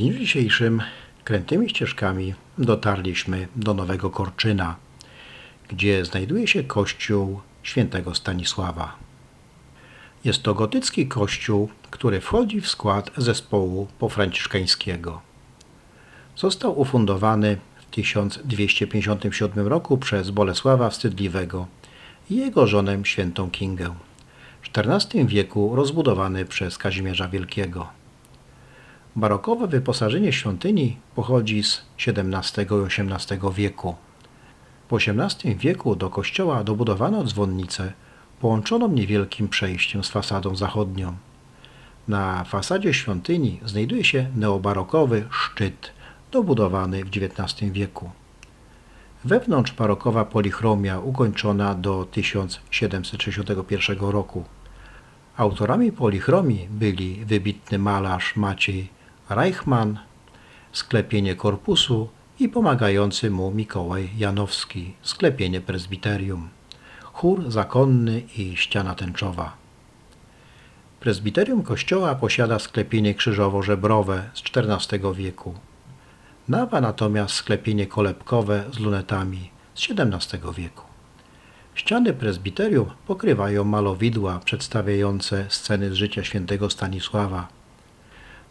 dniu dzisiejszym krętymi ścieżkami dotarliśmy do Nowego Korczyna, gdzie znajduje się kościół świętego Stanisława. Jest to gotycki kościół, który wchodzi w skład zespołu pofranciszkańskiego. Został ufundowany w 1257 roku przez Bolesława Wstydliwego i jego żonę świętą Kingę. W XIV wieku rozbudowany przez Kazimierza Wielkiego. Barokowe wyposażenie świątyni pochodzi z XVII i XVIII wieku. W XVIII wieku do kościoła dobudowano dzwonnicę połączoną niewielkim przejściem z fasadą zachodnią. Na fasadzie świątyni znajduje się neobarokowy szczyt dobudowany w XIX wieku. Wewnątrz barokowa polichromia ukończona do 1761 roku. Autorami polichromii byli wybitny malarz Maciej Reichmann, sklepienie korpusu i pomagający mu Mikołaj Janowski, sklepienie prezbiterium, chór zakonny i ściana tęczowa. Prezbiterium kościoła posiada sklepienie krzyżowo-żebrowe z XIV wieku. Nawa natomiast sklepienie kolebkowe z lunetami z XVII wieku. Ściany prezbiterium pokrywają malowidła przedstawiające sceny z życia świętego Stanisława.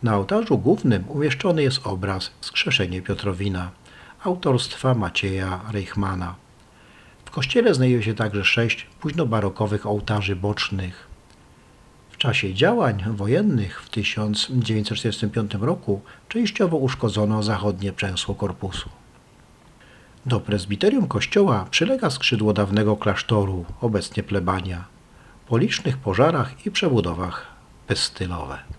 Na ołtarzu głównym umieszczony jest obraz Skrzeszenie Piotrowina autorstwa Macieja Reichmana. W kościele znajduje się także sześć późnobarokowych ołtarzy bocznych. W czasie działań wojennych w 1945 roku częściowo uszkodzono zachodnie przęsło korpusu. Do prezbiterium kościoła przylega skrzydło dawnego klasztoru, obecnie plebania, po licznych pożarach i przebudowach bezstylowe.